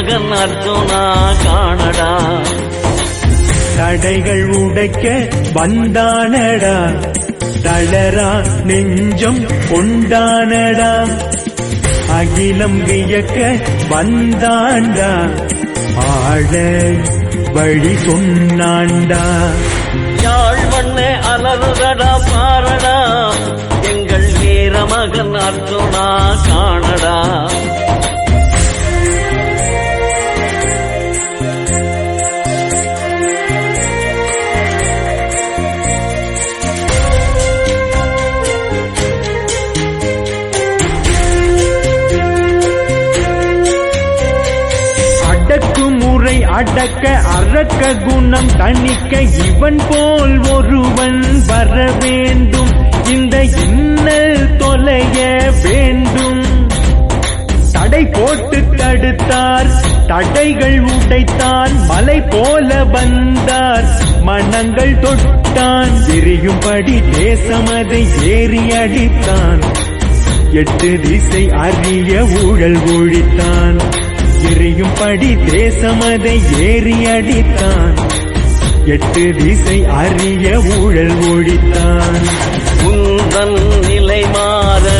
வீரமகன் அர்ஜுனா காணடா. தடைகள் உடைக்க வந்தானடா. தளரா நெஞ்சம் கொண்டானடா. அகிலம் வியக்க வந்தாண்டா. ஆழ வழி சொன்னாண்டா. யாழ் மண்ணே அலறுதடா பாரடா. எங்கள் வீரமகன் அர்ஜுனா காணடா. அடக்க அறக்க குணம் தணிக்க இவன் போல் ஒருவன் வர வேண்டும். இந்த இன்னல் தொலைய வேண்டும். தடை போட்டு தடுத்தார் தடைகள் உடைத்தான் மலை போல வந்தார். மனங்கள் தொட்டான் எரியும்படி தேசமதை ஏறி அடித்தான். எட்டு திசை அறிய ஊழல் ஒழித்தான். எரியும் படி தேசமதை ஏறி அடித்தான். எட்டு திசை அறிய ஊழல் ஒழித்தான். உந்தன் நிலை மாற